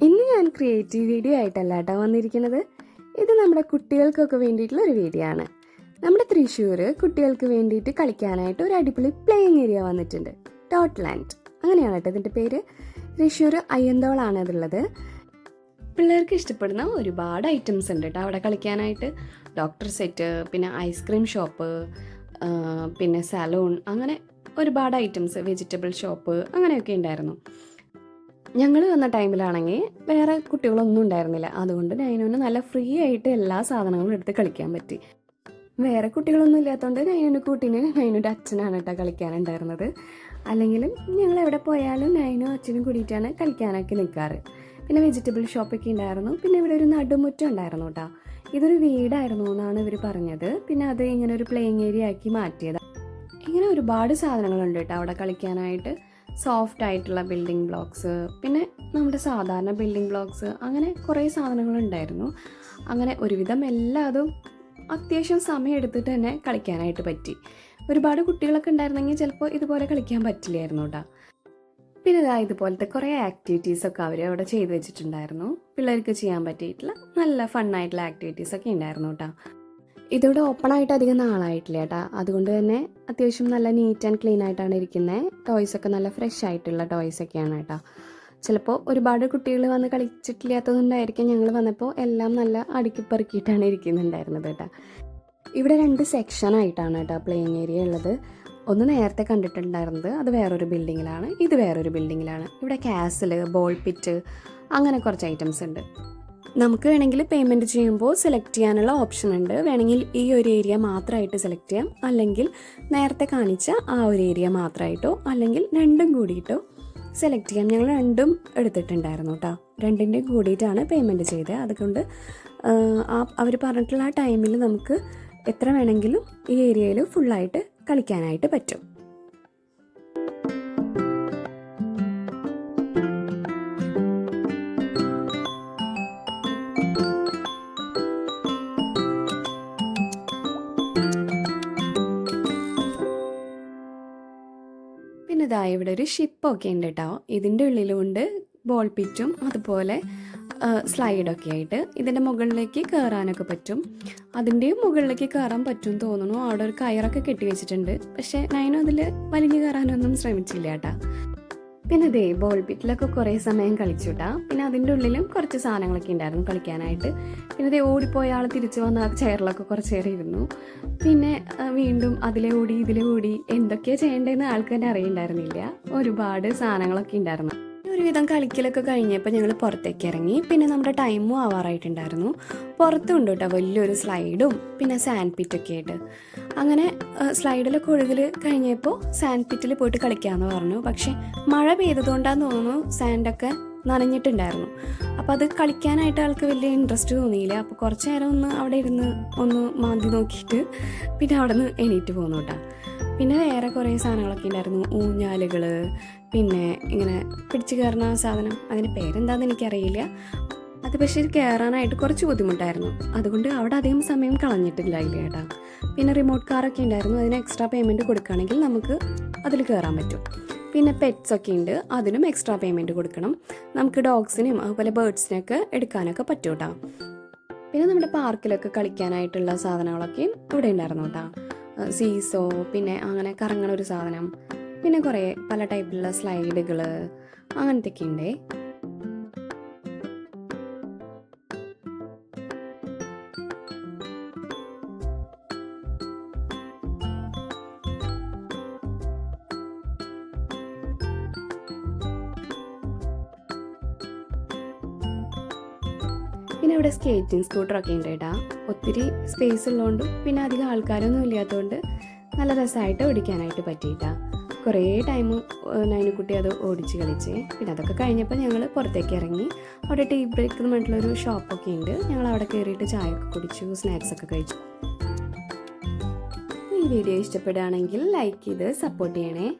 ഇന്ന് ഞാൻ creative video ആയിട്ടല്ല കേട്ടോ വന്നിരിക്കുന്നത്. ഇത് നമ്മുടെ കുട്ടികൾക്കൊക്കെ വേണ്ടിയിട്ടുള്ള ഒരു വീഡിയോ ആണ്. നമ്മുടെ തൃശ്ശൂർ കുട്ടികൾക്ക് വേണ്ടിയിട്ട് കളിക്കാനായിട്ട് ഒരു അടിപൊളി പ്ലേയിങ് ഏരിയ വന്നിട്ടുണ്ട്. ടോട്ട് ലാൻഡ് അങ്ങനെയാണ് കേട്ടോ ഇതിന്റെ പേര്. തൃശ്ശൂർ അയ്യന്തോളാണ് അതുള്ളത് പിള്ളേർക്ക് ഇഷ്ടപ്പെടുന്ന ഒരുപാട് ഐറ്റംസ് ഉണ്ട് കേട്ടോ അവിടെ കളിക്കാനായിട്ട്. ഡോക്ടർ സെറ്റ് പിന്നെ ഐസ്ക്രീം ഷോപ്പ് പിന്നെ സലൂൺ അങ്ങനെ ഒരുപാട് ഐറ്റംസ് വെജിറ്റബിൾ ഷോപ്പ് അങ്ങനെയൊക്കെ ഉണ്ടായിരുന്നു. ഞങ്ങൾ വന്ന ടൈമിലാണെങ്കിൽ വേറെ കുട്ടികളൊന്നും ഉണ്ടായിരുന്നില്ല. അതുകൊണ്ട് നൈനുവിന് നല്ല ഫ്രീ ആയിട്ട് എല്ലാ സാധനങ്ങളും എടുത്ത് കളിക്കാൻ പറ്റി. വേറെ കുട്ടികളൊന്നും ഇല്ലാത്തതുകൊണ്ട് നൈനുവിന്റെ കൂട്ടിന് നൈനുവിന്റെ അച്ഛനാണ് കേട്ടോ കളിക്കാനുണ്ടായിരുന്നത്. അല്ലെങ്കിലും ഞങ്ങൾ എവിടെ പോയാലും നൈനും അച്ഛനും കൂടിയിട്ടാണ് കളിക്കാനൊക്കെ നിൽക്കാറ് പിന്നെ വെജിറ്റബിൾ ഷോപ്പൊക്കെ ഉണ്ടായിരുന്നു. പിന്നെ ഇവിടെ ഒരു നടുമുറ്റം ഉണ്ടായിരുന്നു കേട്ടോ. ഇതൊരു വീടായിരുന്നു എന്നാണ് ഇവർ പറഞ്ഞത്. പിന്നെ അത് ഇങ്ങനെ ഒരു പ്ലേയിങ് ഏരിയ ആക്കി മാറ്റിയത്. ഇങ്ങനെ ഒരുപാട് സാധനങ്ങളുണ്ട് കേട്ടോ അവിടെ കളിക്കാനായിട്ട്. സോഫ്റ്റ് ആയിട്ടുള്ള ബിൽഡിംഗ് ബ്ലോക്സ് പിന്നെ നമ്മുടെ സാധാരണ ബിൽഡിംഗ് ബ്ലോക്സ് അങ്ങനെ കുറേ സാധനങ്ങളുണ്ടായിരുന്നു. അങ്ങനെ ഒരുവിധം എല്ലാതും അത്യാവശ്യം സമയം എടുത്തിട്ട് തന്നെ കളിക്കാനായിട്ട് പറ്റി. ഒരുപാട് കുട്ടികളൊക്കെ ഉണ്ടായിരുന്നെങ്കിൽ ചിലപ്പോൾ ഇതുപോലെ കളിക്കാൻ പറ്റില്ലായിരുന്നു കേട്ടോ പിന്നെ ഇതാ ഇതുപോലത്തെ കുറേ ആക്ടിവിറ്റീസൊക്കെ അവർ അവിടെ ചെയ്തു വെച്ചിട്ടുണ്ടായിരുന്നു. പിള്ളേർക്ക് ചെയ്യാൻ പറ്റിയിട്ടുള്ള നല്ല ഫണ്ണായിട്ടുള്ള ആക്ടിവിറ്റീസൊക്കെ ഉണ്ടായിരുന്നു കേട്ടോ ഇതിവിടെ ഓപ്പൺ ആയിട്ട് അധികം നാളായിട്ടില്ല കേട്ടാ. അതുകൊണ്ട് തന്നെ അത്യാവശ്യം നല്ല നീറ്റ് ആൻഡ് ക്ലീൻ ആയിട്ടാണ് ഇരിക്കുന്നത് ടോയ്സ് ഒക്കെ നല്ല ഫ്രഷ് ആയിട്ടുള്ള ടോയ്സ് ഒക്കെയാണ് കേട്ടോ. ചിലപ്പോൾ ഒരുപാട് കുട്ടികൾ വന്ന് കളിച്ചിട്ടില്ലാത്തതുകൊണ്ടായിരിക്കും ഞങ്ങൾ വന്നപ്പോൾ എല്ലാം നല്ല അടുക്കിപ്പറുക്കിയിട്ടാണ് ഇരിക്കുന്നുണ്ടായിരുന്നത് കേട്ടോ. ഇവിടെ രണ്ട് സെക്ഷൻ ആയിട്ടാണ് കേട്ടോ പ്ലേയിങ് ഏരിയ ഉള്ളത്. ഒന്ന് നേരത്തെ കണ്ടിട്ടുണ്ടായിരുന്നത് അത് വേറൊരു ബിൽഡിങ്ങിലാണ് ഇത് വേറൊരു ബിൽഡിങ്ങിലാണ് ഇവിടെ കാസിൽ ബോൾ പിറ്റ് അങ്ങനെ കുറച്ച് ഐറ്റംസ് ഉണ്ട്. നമുക്ക് വേണമെങ്കിൽ പേയ്മെന്റ് ചെയ്യുമ്പോൾ സെലക്ട് ചെയ്യാനുള്ള ഓപ്ഷൻ ഉണ്ട്. വേണമെങ്കിൽ ഈ ഒരു ഏരിയ മാത്രമായിട്ട് സെലക്ട് ചെയ്യാം. അല്ലെങ്കിൽ നേരത്തെ കാണിച്ച ആ ഒരു ഏരിയ മാത്രമായിട്ടോ അല്ലെങ്കിൽ രണ്ടും കൂടിയിട്ടോ സെലക്ട് ചെയ്യാം. ഞങ്ങൾ രണ്ടും എടുത്തിട്ടുണ്ടായിരുന്നു കേട്ടോ. രണ്ടിന്റെയും കൂടിയിട്ടാണ് പേയ്മെന്റ് ചെയ്തത്. അതുകൊണ്ട് ആ അവർ പറഞ്ഞിട്ടുള്ള ആ ടൈമിൽ നമുക്ക് എത്ര വേണമെങ്കിലും ഈ ഏരിയയിൽ ഫുള്ളായിട്ട് കളിക്കാനായിട്ട് പറ്റും. ഇതാ ഇവിടെ ഒരു ഷിപ്പൊക്കെ ഉണ്ട് കേട്ടോ ഇതിന്റെ ഉള്ളിലുണ്ട് ബോൾ പിറ്റും അതുപോലെ സ്ലൈഡൊക്കെ ആയിട്ട്. ഇതിന്റെ മുകളിലേക്ക് കയറാനൊക്കെ പറ്റും. അതിന്റെയും മുകളിലേക്ക് കയറാൻ പറ്റും തോന്നുന്നു. അവിടെ ഒരു കയറൊക്കെ കെട്ടി വെച്ചിട്ടുണ്ട്. പക്ഷേ ഞാനും അതിൽ വലിഞ്ഞു കയറാനൊന്നും ശ്രമിച്ചില്ല കേട്ടാ. പിന്നെ ദേ ബോൾ പിറ്റിലൊക്കെ കുറേ സമയം കളിച്ചുട്ടാ. പിന്നെ അതിന്റെ ഉള്ളിലും കുറച്ച് സാധനങ്ങളൊക്കെ ഉണ്ടായിരുന്നു കളിക്കാനായിട്ട്. പിന്നെ ദേ ഓടിപ്പോയ ആൾ തിരിച്ചു വന്ന ആ ചെയറിലൊക്കെ കുറച്ച് നേരം ഇരുന്നു. പിന്നെ വീണ്ടും അതിലെ ഓടി ഇതിലെ ഓടി എന്തൊക്കെയാണ് ചെയ്യേണ്ടതെന്ന് ആൾക്ക് അറിയണ്ടായിരുന്നില്ല. ഒരുപാട് സാധനങ്ങളൊക്കെ ഉണ്ടായിരുന്നു. ഒരുവിധം കളിക്കലൊക്കെ കഴിഞ്ഞപ്പോൾ ഞങ്ങൾ പുറത്തേക്ക് ഇറങ്ങി. പിന്നെ നമ്മുടെ ടൈമും ആവാറായിട്ടുണ്ടായിരുന്നു പുറത്തുണ്ട് കേട്ടോ വലിയൊരു സ്ലൈഡും പിന്നെ സാൻഡ് പിറ്റൊക്കെ ആയിട്ട്. അങ്ങനെ സ്ലൈഡിലൊക്കെ ഒഴുകൽ കഴിഞ്ഞപ്പോൾ സാൻഡ് പിറ്റിൽ പോയിട്ട് കളിക്കാമെന്ന് പറഞ്ഞു. പക്ഷെ മഴ പെയ്തതുകൊണ്ടാന്ന് തോന്നുന്നു സാൻഡൊക്കെ നനഞ്ഞിട്ടുണ്ടായിരുന്നു. അപ്പോൾ അത് കളിക്കാനായിട്ട് ആൾക്ക് വലിയ ഇൻട്രസ്റ്റ് തോന്നിയില്ല. അപ്പോൾ കുറച്ച് നേരം ഒന്ന് അവിടെ ഇരുന്ന് ഒന്ന് മാന്തി നോക്കിയിട്ട് പിന്നെ അവിടെ നിന്ന് എണീറ്റ് പോന്നു കേട്ടോ പിന്നെ വേറെ കുറേ സാധനങ്ങളൊക്കെ ഉണ്ടായിരുന്നു. ഊഞ്ഞാലുകൾ പിന്നെ ഇങ്ങനെ പിടിച്ചു കയറുന്ന സാധനം. അതിന്റെ പേരെന്താണെന്ന് എനിക്കറിയില്ല. അത് പക്ഷേ കയറാനായിട്ട് കുറച്ച് ബുദ്ധിമുട്ടായിരുന്നു. അതുകൊണ്ട് അവിടെ അധികം സമയം കളഞ്ഞിട്ടില്ല ഇല്ല ചേട്ടാ പിന്നെ റിമോട്ട് കാറൊക്കെ ഉണ്ടായിരുന്നു. അതിന് എക്സ്ട്രാ പേയ്മെന്റ് കൊടുക്കുകയാണെങ്കിൽ നമുക്ക് അതിൽ കയറാൻ പറ്റും. പിന്നെ പെറ്റ്സ് ഒക്കെ ഉണ്ട്. അതിനും എക്സ്ട്രാ പേയ്മെന്റ് കൊടുക്കണം. നമുക്ക് ഡോഗ്സിനും അതുപോലെ ബേർഡ്സിനെയൊക്കെ എടുക്കാനൊക്കെ പറ്റും കേട്ടോ പിന്നെ നമ്മുടെ പാർക്കിലൊക്കെ കളിക്കാനായിട്ടുള്ള സാധനങ്ങളൊക്കെ ഇവിടെ ഉണ്ടായിരുന്നു കേട്ടോ സീസോ പിന്നെ അങ്ങനെ കറങ്ങണ ഒരു സാധനം. പിന്നെ കുറേ പല ടൈപ്പിലുള്ള സ്ലൈഡുകൾ അങ്ങനത്തെയൊക്കെ ഉണ്ടേ. പിന്നെ ഇവിടെ സ്കേറ്റിംഗ് സ്കൂട്ടറൊക്കെ ഉണ്ട് കേട്ടാ ഒത്തിരി സ്പേസ് ഉള്ളതുകൊണ്ടും പിന്നെ അധികം ആൾക്കാരൊന്നും ഇല്ലാത്തതുകൊണ്ട് നല്ല രസമായിട്ട് ഓടിക്കാനായിട്ട് പറ്റിയിട്ടാ. കുറേ ടൈം നൈനുക്കുട്ടി അത് ഓടിച്ച് കളിച്ച്. പിന്നെ അതൊക്കെ കഴിഞ്ഞപ്പോൾ ഞങ്ങൾ പുറത്തേക്ക് ഇറങ്ങി. അവിടെ ടീ ബ്രേക്ക് എന്ന് പറഞ്ഞിട്ടുള്ളൊരു ഷോപ്പൊക്കെ ഉണ്ട്. ഞങ്ങൾ അവിടെ കയറിയിട്ട് ചായ ഒക്കെ കുടിച്ചു സ്നാക്സ് ഒക്കെ കഴിച്ചു. ഈ വീഡിയോ ഇഷ്ടപ്പെടുകയാണെങ്കിൽ ലൈക്ക് ചെയ്ത് സപ്പോർട്ട് ചെയ്യണേ.